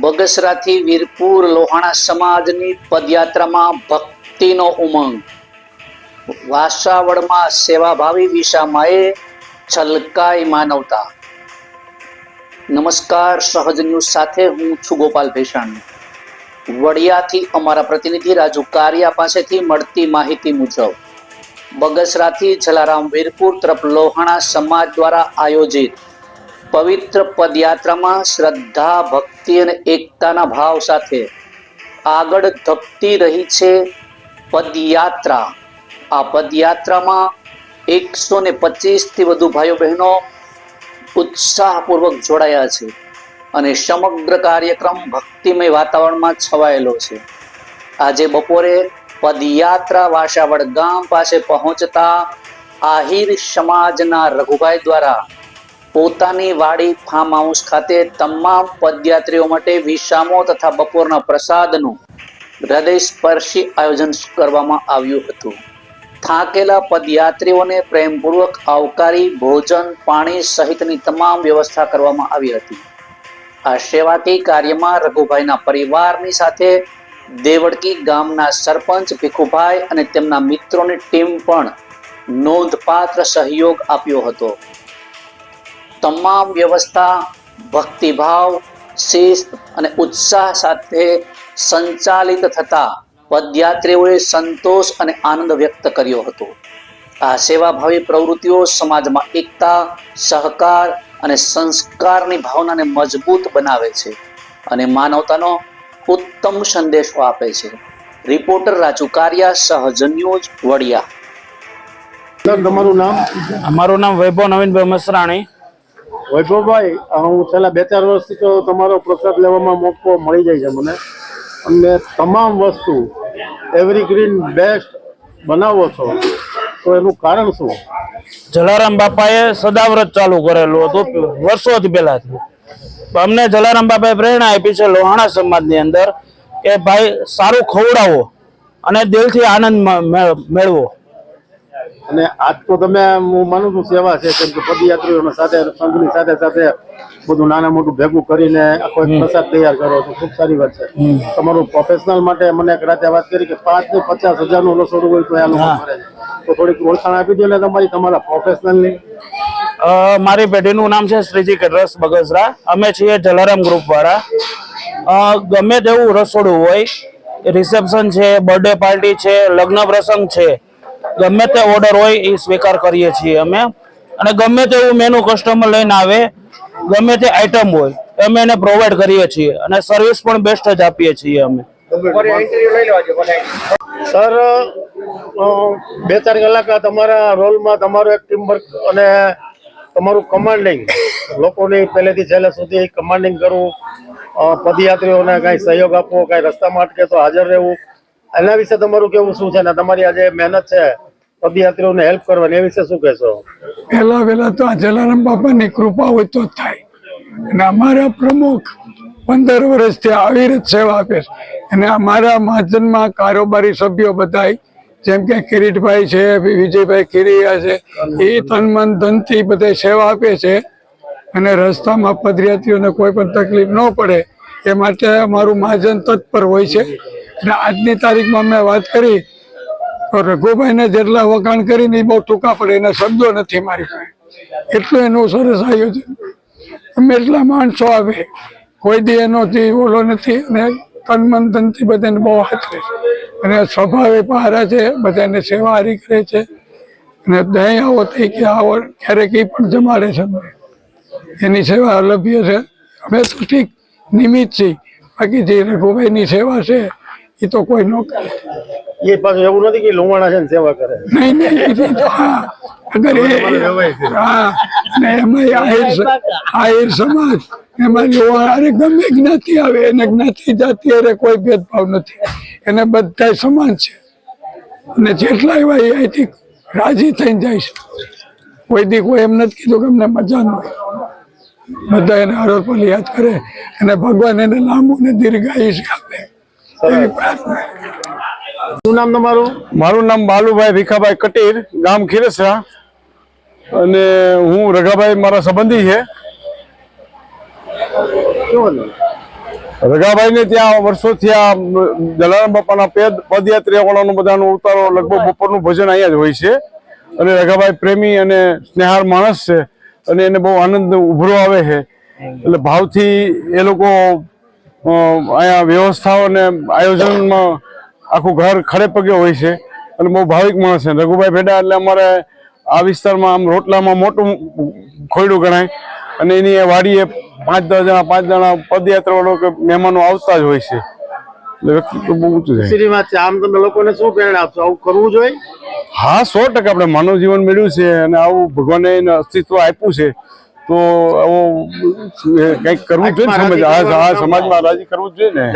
બગસરાથી વીરપુર લોહાણા સમાજની પદયાત્રામાં ભક્તિનો ઉમંગ. વાસાવડમાં સેવાભાવી વિશામાએ છલકાઈ માનવતા. નમસ્કાર સહજ ન્યૂઝ સાથે હું છું ગોપાલ ભેષણ વડિયાથી અમારા પ્રતિનિધિ રાજુ કારિયા પાસેથી મળતી માહિતી મુજબ, બગસરાથી જલારામ વીરપુર તરફ લોહાણા સમાજ દ્વારા આયોજિત પવિત્ર પદયાત્રામાં શ્રદ્ધા, ભક્તિ અને એકતાના ભાવ સાથે આગળ ધપતી રહી છે પદયાત્રા. આ પદયાત્રામાં એકસો ને પચીસથી વધુ ભાઈઓ બહેનો ઉત્સાહપૂર્વક જોડાયા છે અને સમગ્ર કાર્યક્રમ ભક્તિમય વાતાવરણમાં છવાયેલો છે. આજે બપોરે પદયાત્રા વાસાવડ ગામ પાસે પહોંચતા આહિર સમાજના રઘુભાઈ દ્વારા પોતાની વાડી ફાર્મ હાઉસ ખાતે તમામ પદયાત્રીઓ માટે વિસામો તથા બપોરના પ્રસાદનું હૃદયસ્પર્શી આયોજન કરવામાં આવ્યું હતું. થાકેલા પદયાત્રીઓને પ્રેમપૂર્વક આવકારી, ભોજન, પાણી સહિતની તમામ વ્યવસ્થા કરવામાં આવી હતી. આ સેવાકી કાર્યમાં રઘુભાઈના પરિવારની સાથે દેવડકી ગામના સરપંચ ભીખુભાઈ અને તેમના મિત્રોની ટીમ પણ નોંધપાત્ર સહયોગ આપ્યો હતો. તમામ વ્યવસ્થા ભક્તિભાવ શિસ્ત અને ઉત્સાહ સાથે સંચાલિત થતા પદયાત્રીઓએ સંતોષ અને આનંદ વ્યક્ત કર્યો હતો. આ સેવાભાવી પ્રવૃત્તિઓ સમાજમાં એકતા સહકાર અને સંસ્કારની ભાવનાને મજબૂત બનાવે છે અને માનવતાનો ઉત્તમ સંદેશો આપે છે. રિપોર્ટર રાજુ કારિયા સહજ ન્યૂઝ વડિયા. તમારું નામ? અમારું નામ વૈભવ નવીનભાઈ મસરાણી. વૈભવભાઈ હું છેલ્લા બે ચાર વર્ષથી તો તમારો પ્રસાદ લેવામાં મોકો મળી જાય છે મને. અને તમામ વસ્તુ એવરીગ્રીન બેસ્ટ બનાવો છો, તો એનું કારણ શું? જલારામ બાપાએ સદાવ્રત ચાલુ કરેલું હતું, વર્ષોથી પહેલાથી. અમને જલારામ બાપાએ પ્રેરણા આપી છે લોહાણા સમાજની અંદર કે ભાઈ, સારું ખવડાવો અને દિલથી આનંદ મેળવો. અને આજ તો તમે હું માનું છું સેવા છે કેમ કે પદયાત્રીઓના સાથે સંઘની સાથે સાથે બધું નાના મોટું ભેગું કરીને આખો પ્રસાદ તૈયાર કરો છો. ખૂબ સારી વાત છે. તમારું પ્રોફેશનલ માટે મને એક રાતે વાત કરી કે પાંચથી પચાસ હજારનું રસોડું હોય તો એનું હા. કરે તો થોડીક ઓળખાણ આપી દો ને તમારી તમારા પ્રોફેશનલની અ, મારી પેઢીનું નામ છે શ્રીજી કટરસ બગસરા. અમે છીએ જલારામ ગ્રુપ વાળા. ગમે તેવું રસોડું હોય રિસેપ્શન છે બર્થડે પાર્ટી છે લગ્ન પ્રસંગ છે ગમે તે ઓર્ડર હોય એ સ્વીકાર કરીએ છીએ અમે. અને ગમે તેવું મેનુ કસ્ટમર લઈને આવે, ગમે તે આઈટમ હોય, અમે એને પ્રોવાઈડ કરીએ છીએ અને સર્વિસ પણ બેસ્ટ જ આપીએ છીએ અમે. સર બે ચાર કલાક તમારા રોલમાં તમારું એક ટીમ વર્ક અને તમારું કમાન્ડિંગ લોકોની પહેલેથી છેલ્લે સુધી કમાન્ડિંગ કરવું પદયાત્રીઓને કાંઈ સહયોગ આપવો, કાંઈ રસ્તામાં અટકે તો હાજર રહેવું એના વિશે તમારું કેવું શું છે? ને તમારી આ જે મહેનત છે, પદયાત્રીઓને હેલ્પ કરવાની, એ વિશે શું કહેશો? પહેલા વહેલા તો આ જલારામ બાપાની કૃપા હોય તો જ થાય. અને અમારા પ્રમુખ પંદર વર્ષથી રીત સેવા આપે છે. અને અમારા મહાજનમાં કારોબારી સભ્યો બધાય, જેમ કે કિરીટભાઈ છે વિજયભાઈ કિરિયા છે, એ તન મન ધનથી બધા સેવા આપે છે. અને રસ્તામાં પદયાત્રીઓને કોઈ પણ તકલીફ ન પડે, એ માટે અમારું મહાજન તત્પર હોય છે. અને આજની તારીખમાં મેં વાત કરી તો રઘુભાઈને જેટલા વખાણ કરીને એ બહુ ટૂંકા પડે, એના શબ્દો નથી મારી પાસે. એટલું એનું સરસ આયોજન. અમે એટલા માણસો આવે, કોઈ દી એનો ઓલો નથી અને તન મન ધનથી બધાને બહુ હાથ છે. અને સ્વભાવે પહારા છે, બધાને સેવા હારી કરે છે. અને દહીં આવો થઈ કે આવો, ક્યારેક એ પણ જમાડે છે અમને. એની સેવા અલભ્ય છે. અમે તો ઠીક નિમિત્ત છીએ. બાકી જે રઘુભાઈની સેવા છે એ તો કોઈ ન કરે. એ પાછું એવું નથી કે લુવાણા છે ને સેવા કરે. નહીં નહીં એ તો હા. અગર એ હા. ને એમાં આહિર આહિર સમાજ એમાં લુવાણા અરે ગમે જ્ઞાતિ આવે એને જ્ઞાતિ જાતિ અરે કોઈ ભેદભાવ નથી. એને બધા સમાન છે. અને જેટલા એવા એ અહીંથી રાજી થઈને જાય છે. કોઈ દી કોઈ એમ નથી કીધું કે અમને મજા ન બધા એને હરોપલ યાદ કરે. અને ભગવાન એને લાંબુ ને દીર્ઘાયુષ આપે. શું નામ તમારું? મારું નામ બાલુભાઈ ભીખાભાઈ કટીર ગામ ખીરસરા. અને હું રઘાભાઈ મારા સંબંધી છે. રઘાભાઈ ને ત્યાં વર્ષોથી આ જલારામ બાપાના પેદ પદયાત્રીઓનો બધાનું ઉતારો લગભગ બપોરનું ભજન અહીંયા જ હોય છે. અને રઘાભાઈ પ્રેમી અને સ્નેહાર માણસ છે. અને એને બહુ આનંદ ઉભરો આવે છે. એટલે ભાવથી એ લોકો અહીંયા વ્યવસ્થાઓ અને આયોજનમાં આખું ઘર ખડે પગે હોય છે અને બહુ ભાવિક માણસ છે. રઘુભાઈ ભેડા એટલે અમારે આ વિસ્તારમાં આમ રોટલામાં મોટું ખોયડું ગણાય. અને એની એ વાડીએ પાંચ દસ જણા પાંચ જણા પદયાત્રાવાળો કે મહેમાનો આવતા જ હોય છે. આમ તમે લોકોને શું પ્રેરણા આપશો? આવું કરવું જોઈએ? હા સો ટકા આપણે માનવ જીવન મેળવ્યું છે અને આવું ભગવાને એને અસ્તિત્વ આપ્યું છે. તો આવો કંઈક કરવું જોઈએ સમાજ આ સમાજમાં રાજી કરવું જોઈએ ને.